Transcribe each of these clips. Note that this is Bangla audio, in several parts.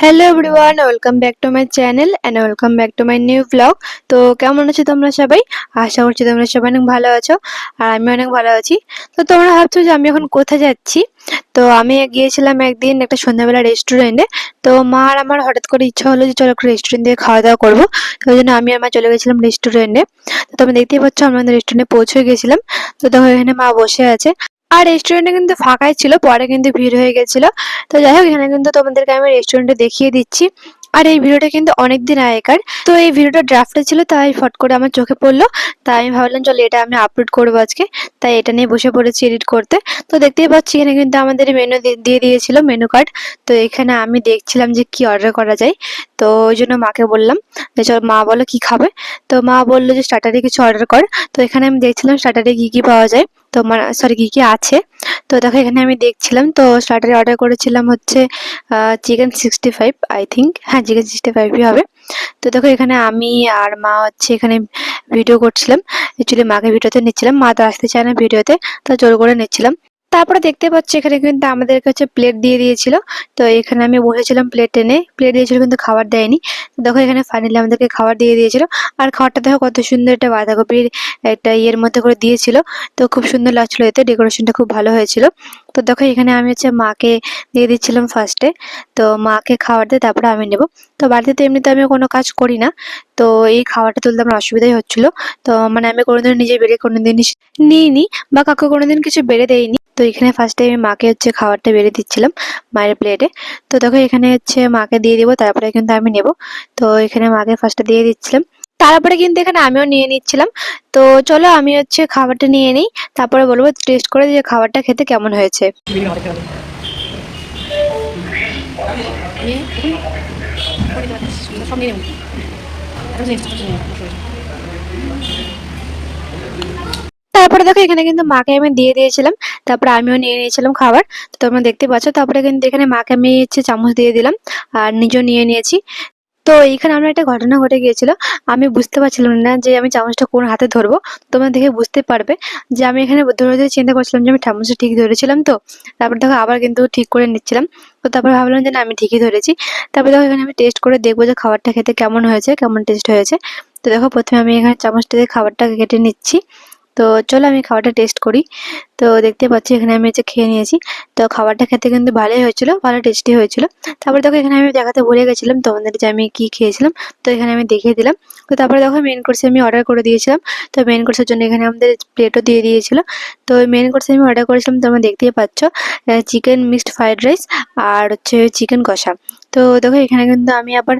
Hello everyone welcome back to my channel and welcome back to my new vlog তো কেমন আছো তোমরা সবাই? আশা করছি তোমরা সবাই অনেক ভালো আছো আর আমি অনেক ভালো আছি। তো তোমরা ভাবছ যে আমি এখন কোথায় যাচ্ছি? তো আমি গিয়েছিলাম একদিন একটা সন্ধ্যাবেলা রেস্টুরেন্টে তো মা আর আমার হঠাৎ করে ইচ্ছা হলো যে চলো একটা রেস্টুরেন্ট দিয়ে খাওয়া দাওয়া করব। ওই জন্য আমি আর মা চলে গেছিলাম রেস্টুরেন্টে তো তোমরা দেখতেই পাচ্ছ আমরা রেস্টুরেন্টে পৌঁছে গেছিলাম। তো দেখো এখানে মা বসে আছে। আর রেস্টুরেন্টে কিন্তু ফাঁকাই ছিল, পরে কিন্তু ভিড় হয়ে গেছিল। তো যাই হোক, এখানে কিন্তু তোমাদেরকে আমি রেস্টুরেন্টে দেখিয়ে দিচ্ছি। আর এই ভিডিওটা কিন্তু অনেক দিন আগেকার। তো এই ভিডিওটা ড্রাফটে ছিল, তাই ফট করে আমার চোখে পড়ল। তাই আমি ভাবলাম, চলো এটা আমি আপলোড করব আজকে। তাই এটা নিয়ে বসে পড়েছি এডিট করতে। তো দেখতেই পাচ্ছি, এখানে কিন্তু আমাদের মেনু দিয়ে দিয়েছিল মেনু কার্ড তো এখানে আমি দেখছিলাম যে কি অর্ডার করা যায়। তো ওই জন্য মাকে বললাম যে, চল মা বলো কি খাবে? তো মা বলল যে স্টার্টারে কিছু অর্ডার কর। তো এখানে আমি দেখছিলাম স্টার্টারে কি কি পাওয়া যায়। তো মানে সরি কী কী আছে? তো দেখো, এখানে আমি দেখছিলাম, তো স্টার্টারে অর্ডার করেছিলাম হচ্ছে chicken sixty five I think হ্যাঁ চিকেন সিক্সটি ফাইভই হবে। তো দেখো, এখানে আমি আর মা হচ্ছে এখানে ভিডিও করছিলাম। অ্যাকচুয়ালি মাকে ভিডিওতে নিচ্ছিলাম। মা তো আসতে চায় না ভিডিওতে তো জোর করে নিচ্ছিলাম। তারপরে দেখতে পাচ্ছি এখানে কিন্তু আমাদের কাছে প্লেট দিয়ে দিয়েছিল। তো এখানে আমি বসেছিলাম প্লেট এনে প্লেট দিয়েছিল কিন্তু খাবার দেয়নি। দেখো এখানে ফাইনালি আমাদেরকে খাবার দিয়ে দিয়েছিল। আর খাবারটা দেখো কত সুন্দর একটা বাঁধাকপির একটা ইয়ের মধ্যে করে দিয়েছিল। তো খুব সুন্দর লাগছিল এতে। ডেকোরেশনটা খুব ভালো হয়েছিল। তো দেখো এখানে আমি হচ্ছে মাকে দিয়ে দিচ্ছিলাম ফার্স্টে তো মাকে খাবার দিয়ে তারপরে আমি নেব। তো বাড়িতে তো এমনিতে আমি কোনো কাজ করি না। তো এই খাবারটা তুলতে আমার অসুবিধাই হচ্ছিল। তো মানে আমি কোনোদিন নিজে বেড়ে কোনোদিন নিইনি বা কাউকে কোনোদিন কিছু বেড়ে দেয়নি তো এখানে ফার্স্টে আমি মাকে হচ্ছে খাবারটা বেড়ে দিচ্ছিলাম মায়ের প্লেটে তো দেখো এখানে হচ্ছে মাকে দিয়ে দিব, তারপরে কিন্তু আমি নেব। তো এখানে মাকে ফার্স্টে দিয়ে দিচ্ছিলাম। তারপরে কিন্তু এখানে আমিও নিয়ে নিচ্ছিলাম। তো চলো আমি হচ্ছে খাবারটা নিয়ে নিই, তারপরে বলব টেস্ট করে যে খাবারটা খেতে কেমন হয়েছে। তারপরে দেখো এখানে কিন্তু মাকে আমি দিয়ে দিয়েছিলাম। তারপরে আমিও নিয়ে নিয়েছিলাম খাবার। তো তোমরা দেখতে পাচ্ছ, তারপরে কিন্তু এখানে মাকে আমি হচ্ছে চামচ দিয়ে দিলাম আর নিজেও নিয়ে নিয়েছি। তো এইখানে আমার একটা ঘটনা ঘটে গিয়েছিল। আমি বুঝতে পারছিলাম না যে আমি চামচটা কোন হাতে ধরবো। তোমরা দেখে বুঝতে পারবে যে আমি এখানে ধরে ধরে চিন্তা করছিলাম যে আমি চামচটা ঠিক ধরেছিলাম তো। তারপর দেখো আবার কিন্তু ঠিক করে নিচ্ছিলাম। তো তারপর ভাবলাম যে না, আমি ঠিকই ধরেছি। তারপর দেখো এখানে আমি টেস্ট করে দেখব যে খাবারটা খেতে কেমন হয়েছে, কেমন টেস্ট হয়েছে। তো দেখো প্রথমে আমি এখানে চামচটা দিয়ে খাবারটা কেটে নিচ্ছি। তো চলো আমি খাবারটা টেস্ট করি। তো দেখতে পাচ্ছি এখানে আমি হচ্ছে খেয়ে নিয়েছি। তো খাবারটা খেতে কিন্তু ভালোই হয়েছিল, ভালো টেস্টি হয়েছিল। তারপরে দেখো এখানে আমি দেখাতে ভুলে গেছিলাম তোমাদের যে আমি কী খেয়েছিলাম। তো এখানে আমি দেখিয়ে দিলাম। তো তারপরে দেখো মেন কোর্সে আমি অর্ডার করে দিয়েছিলাম। তো মেন কোর্সের জন্য এখানে আমাদের প্লেটও দিয়ে দিয়েছিল। তো মেন কোর্সে আমি অর্ডার করেছিলাম, তোমরা দেখতেই পাচ্ছ চিকেন মিক্সড ফ্রাইড রাইস আর হচ্ছে চিকেন কষা। তো দেখো, এখানে কিন্তু আমি আবার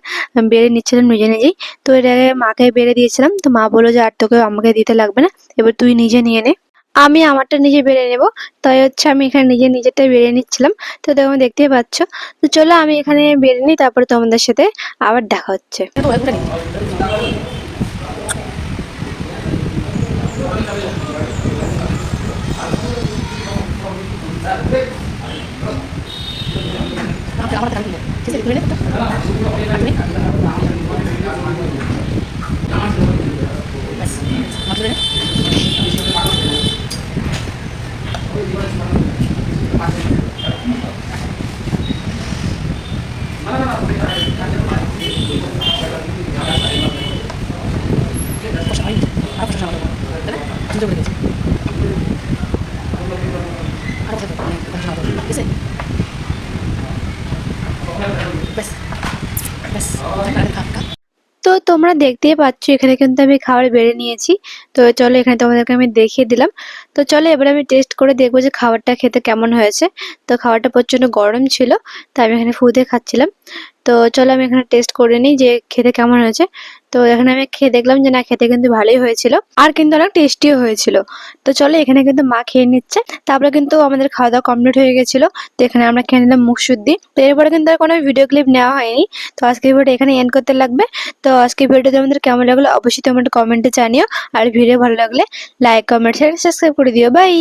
বেড়ে নিচ্ছিলাম, নিজে নিজেই। তো এটা মাকে বেড়ে দিয়েছিলাম, তো মা বলল যে আর তোকে আমাকে দিতে লাগবে না, এবার তুই নিজে নিয়ে নে। আমি আমারটা নিজে বেড়ে নেব, তাই হচ্ছে আমি এখানে নিজে নিজেরটাই বেড়ে নিচ্ছিলাম। তো দেখো, দেখতেই পাচ্ছ। তো চলো, আমি এখানে বেড়ে নিই, তারপরে তোমাদের সাথে আবার দেখা হচ্ছে। ওটা নিই আমার আমার কাছে ঠিক আছে ধরে নে আপনি বাস মাত্র ধরে নে কষা হয়নি আর কষা সামান্য তাই না সুন্দর করে দিয়েছি আর কষা দেবো কষা সামান্য ঠিক আছে তো তোমরা দেখতেই পাচ্ছ, এখানে কিন্তু আমি খাবার বেড়ে নিয়েছি। তো চলো, এখানে তোমাদেরকে আমি দেখিয়ে দিলাম। তো চলো, এবার আমি টেস্ট করে দেখব যে খাবারটা খেতে কেমন হয়েছে। তো খাবারটা প্রচণ্ড গরম ছিল, তাই আমি এখানে ফুদে খাচ্ছিলাম। তো চলো আমি এখানে টেস্ট করে নিই যে খেতে কেমন হয়েছে। তো এখানে আমি খেয়ে দেখলাম যে না, খেতে কিন্তু ভালোই হয়েছিল। আর কিন্তু অনেক টেস্টিও হয়েছিল। তো চলো এখানে কিন্তু মা খেয়ে নিচ্ছে। তারপরে কিন্তু আমাদের খাওয়া দাওয়া কমপ্লিট হয়ে গেছিল। তো এখানে আমরা খেয়ে নিলাম মুখ শুদ্ধি তো এরপরে কিন্তু আর কোনো ভিডিও ক্লিপ নেওয়া হয়নি। তো আজকে ভিডিওটা এখানে এন্ড করতে লাগবে। তো আজকে ভিডিওটা তোমাদের কেমন লাগল অবশ্যই তোমরা কমেন্টে জানিও। আর ভিডিও ভালো লাগলে লাইক কমেন্ট শেয়ার সাবস্ক্রাইব করে দিও। বাই